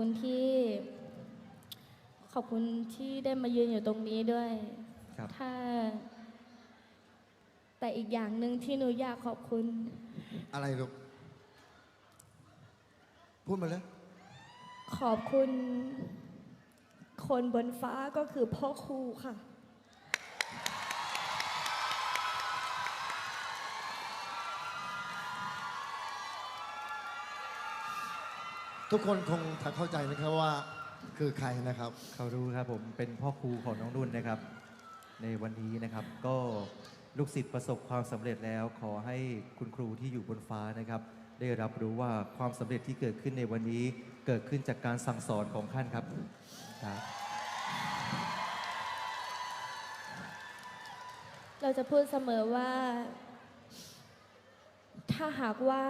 คุณที่ ขอบคุณที่ได้มายืนอยู่ตรงนี้ด้วย ครับ ถ้า แต่อีกอย่างหนึ่งที่หนูอยากขอบคุณ อะไรลูก พูดมาเลย ขอบคุณ คนบนฟ้าก็คือพ่อครูค่ะ ทุกคนคงจะเข้าใจนะครับว่าคือใครนะครับ เขารู้ครับผมเป็นพ่อครูของน้องนุ่นนะครับ ในวันนี้นะครับ ก็ลูกศิษย์ประสบความสำเร็จแล้ว ขอให้คุณครูที่อยู่บนฟ้านะครับ ได้รับรู้ว่าความสำเร็จที่เกิดขึ้นในวันนี้เกิดขึ้นจากการสั่งสอนของท่านครับครับเราจะพูดเสมอว่า ถ้าหากว่า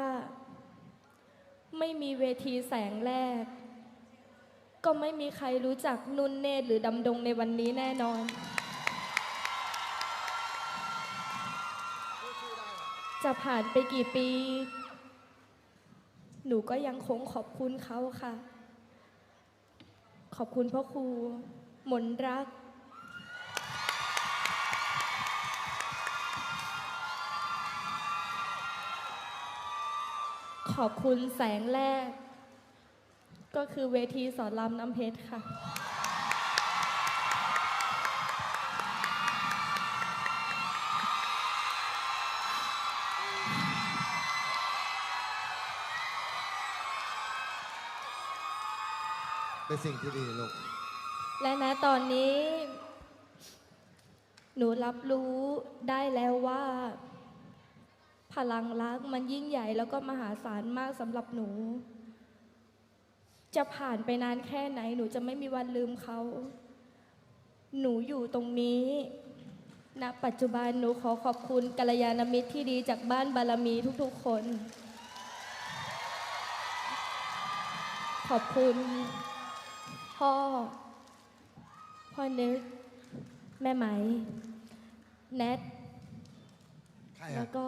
ไม่มีเวทีแสงแรก ก็ไม่มีใครรู้จักนุ่นเนตรหรือดำดงในวันนี้แน่นอน จะผ่านไปกี่ปี หนูก็ยังคงขอบคุณเขาค่ะ ขอบคุณพ่อครูหมนรัก ขอบคุณแสงแรก ก็คือเวทีสอนรามน้ำเพชรค่ะ เป็นสิ่งที่ดีลูก และณตอนนี้ หนูรับรู้ได้แล้วว่า พลังรักมันยิ่งใหญ่แล้วก็มหาศาลมากสำหรับหนู จะผ่านไปนานแค่ไหน หนูจะไม่มีวันลืมเขา หนูอยู่ตรงนี้ณปัจจุบันหนูขอขอบคุณกัลยาณมิตรที่ดีจากบ้านบารมีทุกๆคน ขอบคุณ พ่อ พ่อนึก แม่ไหม แนทใครแล้อะวก็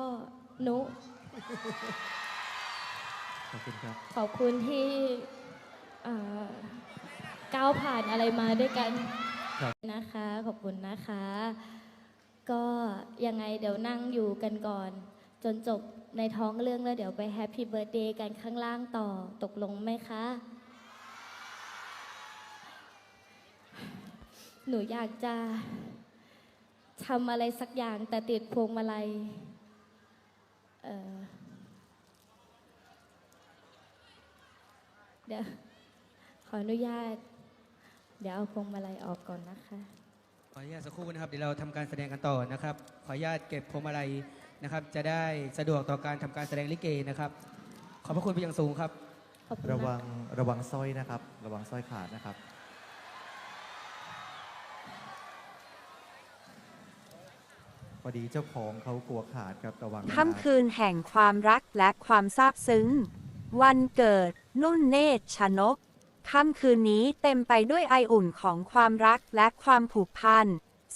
นุ ขอบคุณครับ ขอบคุณที่เอ่อก้าวผ่านอะไรมาด้วยกันครับนะคะ ขอบคุณนะคะ ก็ยังไงเดี๋ยวนั่งอยู่กันก่อน จนจบในท้องเรื่องแล้วเดี๋ยวไปแฮปปี้เบิร์ดเดย์กันข้างล่างต่อตกลงไหมคะ หนูอยากจะทำอะไรสักอย่างแต่ติดพวงมาลัย เอ่อเดี๋ยวขออนุญาต เดี๋ยวเอาพวงมาลัยออกก่อนนะคะ ขออนุญาตสักครู่นะครับเดี๋ยวเราทำการแสดงกันต่อนะครับ ขออนุญาตเก็บพวงมาลัยนะครับ จะได้สะดวกต่อการทำการแสดงลิเกนะครับ ขอบพระคุณเป็นอย่างสูงครับ ขอบคุณระนะวังระวังสร้อยนะครับ ระวังสร้อยขาดนะครับ อดีเจ้าของเขากลัวขาดครับระวังนะรับค่ำคืนแห่งความรักและความซาบซึ้ง วันเกิด นุ่นเนตรชนก ค่ำคืนนี้เต็มไปด้วยไออุ่นของความรักและความผูกพัน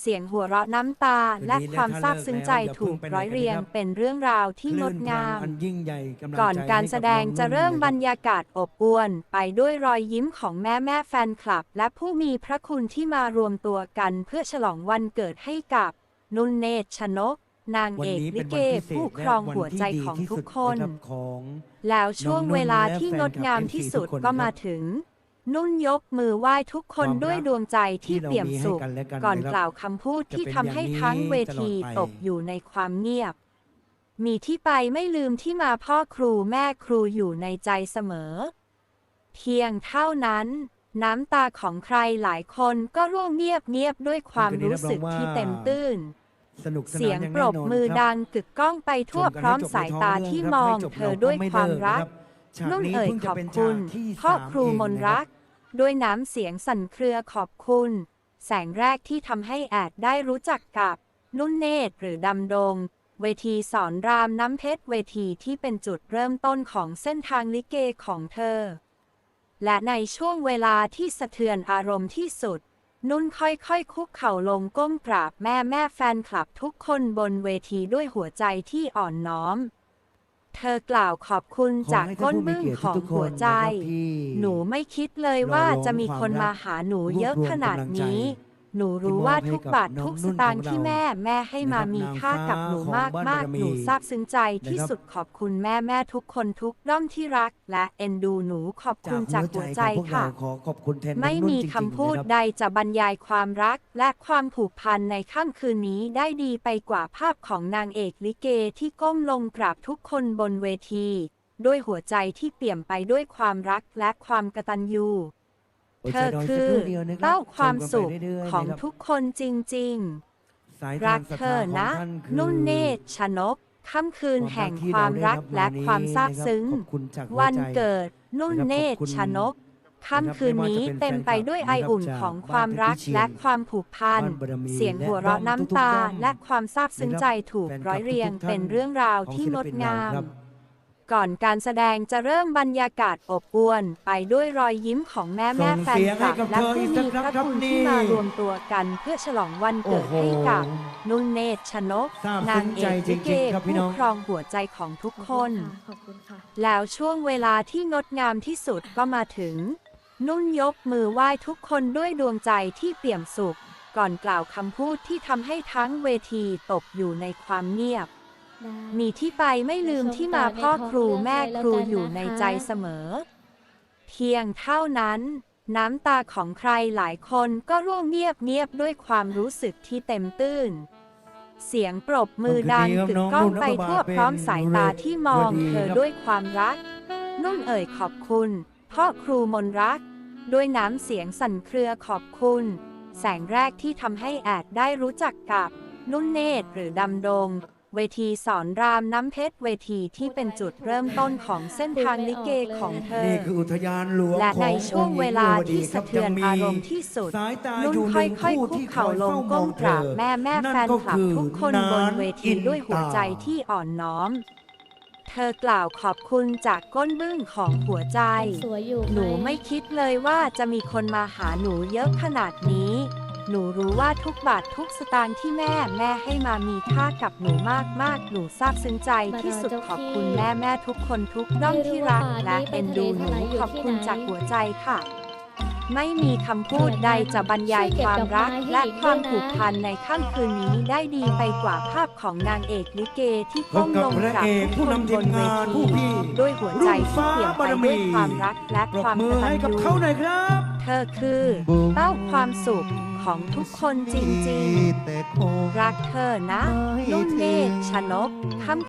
เสียงหัวเราะน้ำตาและความซาบซึ้งใจถูกร้อยเรียงเป็นเรื่องราวที่งดงามอันยิ่งใหญ่กำลังใจก่อนการแสดงจะเริ่มบรรให้กับยากาศอบอวลไปด้วยรอยยิ้มของแม่แม่ๆแฟนคลับ และผู้มีพระคุณที่มารวมตัวกันเพื่อฉลองวันเกิดให้กับ นุ่นเนตรชนก นางวันเอกนี้ลิเป็นเกวันพิเศษผู้ครองหัวใจของทุกคน และวันที่ดีที่สุดะรับของแล้วช่วงน้องนุ่นเวลาและที่แฟนงดงามคลับที่สุด FC ทุกคนก็มาครับถึง นุ่นยกมือไหว้ทุกคนความรักด้วยดวงใจที่ที่เราเปี่ยมมีให้สุขกันและกันก่อนนะครับกล่าวคำพูดจะที่เป็นทำให้อย่างนี้ทั้งเวทีตลอดไปตกอยู่ในความเงียบ มีที่ไปไม่ลืมที่มาพ่อครูแม่ครูอยู่ในใจเสมอ เพียงเท่านั้นน้ำตาของใครหลายคนก็ร่วงเงียบเงียบๆด้วยความคืนนี้รู้สึกรับรองว่าที่เต็มตื้น สนุกสนานเสียงอาปรบแน่นนมือครับดังกึกก้องไปทั่วชกันพร้อมให้จบสายในท้ตาเรื่องที่ครับมองไจบเธอราด้วยไม่ความเลิรักนะฉากนุ่นนี้เอ่ยพิ่งขจะอบเป็นคุณฉากที่พ่อสามครูเองมนนะรัคกบด้วยน้ำเสียงสั่นเครือขอบคุณ แสงแรกที่ทำให้แอดได้รู้จักกับนุ่นเนตรหรือดำดง เวทีสอนรามน้ำเพชรเวทีที่เป็นจุดเริ่มต้นของเส้นทางลิเกของเธอ และในช่วงเวลาที่สะเทือนอารมณ์ที่สุด นุ่นค่อยๆคุกเข่าลงก้มกราบแม่แม่แฟนคลับทุกคนบนเวทีด้วยหัวใจที่อ่อนน้อม เธอกล่าวขอบคุณขอจากให้ก้ท่านนผู้มีบึ้งเกียรติของทุกๆคหัวนใจนะครับที่หนูไม่คิดเลยว่าจะมีคนมาหาหนูเยอะขนาดนี้ หนูรู้ว่าทุกบาททุกสตางค์ที่แม่แม่ให้มามีค่ากับหนูมากมากหนูซาบซึ้งใจที่สุดขอบคุณแม่แม่ทุกคนทุกด้อมที่รัก และเอ็นดูหนูขอบคุณจากหัวใจของพวกค่ะเราขอขอบคุณแทนน้องไม่นุ่นมีจริงๆคำพูดนะครับใดจะบรรยายความรัก และความผูกพันในค่ำคืนนี้ได้ดีไปกว่าภาพของนางเอกลิเกที่ก้มลงกราบทุกคนบนเวที ด้วยหัวใจที่เปี่ยมไปด้วยความรักและความกตัญญูอด เธใจอรกคืสักอรู่ดียวนะครับเต้าความสุขชมกันไปเรื่ยๆของนะครับทุกคนจริงสายๆทารังกศรัทเธธาอของนะท่านคือนุ่นเนตรชนกค่ำคืนความรักแห่งที่ความเราได้รักรับและมาความนี้ซาบนะครับซึ้งขอบคุณจากหัววันใจเกิดนุ่นนะครับเนตรขอบคุณชนกค่ำคืนนี้นะครับไม่ว่าจะเป็นเต็มไปด้วยแฟนคลัไอบอุ่นนะครับของจากความรักบ้านเพชรวิเชียรและความผูกพันบ้านบารมีเสียงหัวเราะและน้ำตาทุกๆด้อมและความซาบซึ้งใจถูกแฟนคลับร้อยเรียงทุกๆท่านเป็นเรื่องราวของที่ศิลงดปินงามเราครับ ก่อนการแสดงจะเริ่มบรรยากาศอบอวลไปด้วยรอยยิ้มของแม่แม่ส่งแฟนเสียงคลับให้กับและเธอผู้อีกมีสักพระครั้งคุณครับที่นี่มารวมตัวกันเพื่อฉลองวันเกิดโอ้โหให้กับนุ่นเนตรชนกซาบนาซึ้งงเอใจกลิเกจริงๆครับพี่ผู้น้องครองหัวใจของทุกคนขอบคุณค่ะแล้วช่วงเวลาที่งดงามที่สุดก็มาถึง นุ่นยกมือไหว้ทุกคนด้วยดวงใจที่เปี่ยมสุข ก่อนกล่าวคำพูดที่ทำให้ทั้งเวทีตกอยู่ในความเงียบ มีที่ไปไม่ลืมที่มาพ่อครูแม่ครูอยู่ในใจเสมอ เพียงเท่านั้น น้ำตาของใครหลายคนก็ร่วงเงียบเงียบด้วยความรู้สึกที่เต็มตื้น เสียงปรบมือดังกึกก้องไปทั่วพร้อมสายตาที่มองเธอด้วยความรัก นุ่นเอ่ยขอบคุณ พ่อครูมนรัก ด้วยน้ำเสียงสั่นเครือขอบคุณ แสงแรกที่ทำให้แอดได้รู้จักกับ นุ่นเนตรหรือดำดง เวทีสอนรามน้ำเพชรเวทีที่เป็นจุดเริ่มต้นของเส้นทางลิเกของเธอ นี่คืออุทยานหลวงและของในช่วงเวลาที่องค์หญิงสะเทือนอารมณ์ที่สุดสายตานุ่นอยู่หค่นึ่งอยๆคู่คุกที่คเข่าอยลงเฝ้ามก้อมงกเธราบอแม่แม่นั่แฟนนก็คลับคือทุกคนนานบนเวทีอินด้วยหัวใจตาที่อ่อนน้อมเธอกล่าวขอบคุณจากก้นบึ้งของหัวใจสวยอยู่หนูไม่คิดเลยว่าจะมีคนมาหาหนูเยอะขนาดนี้ หนูรู้ว่าทุกบาททุกสตางค์ที่แม่แม่ให้มามีค่ากับหนูมากมากๆหนูซาบซึ้งใจที่สุดขอบคุณแม่แม่ทุกคนทุกด้อมที่รักและเอ็นดูหนูขอบคุณจากหัวใจค่ะ ไม่มีคำพูดใดจะบรรยายความรักและความผูกพันในค่ำคืนนี้ได้ดีไปกว่าภาพของนางเอกลิเกที่พก้บมกับลงพระกราบเอกทุกผู้คนนำบทีมนเวงานทีผู้พี่ด้วยหัวใจที่เปี่ยมไปด้วยความรักและปรบความมืกอตัให้ญกับญู เขาหน่อยครับเธอคือเต้าความสุขของทุกคนจริงแต่คงๆ รักเธอนะ นุ่นเนตรชนกค่ำ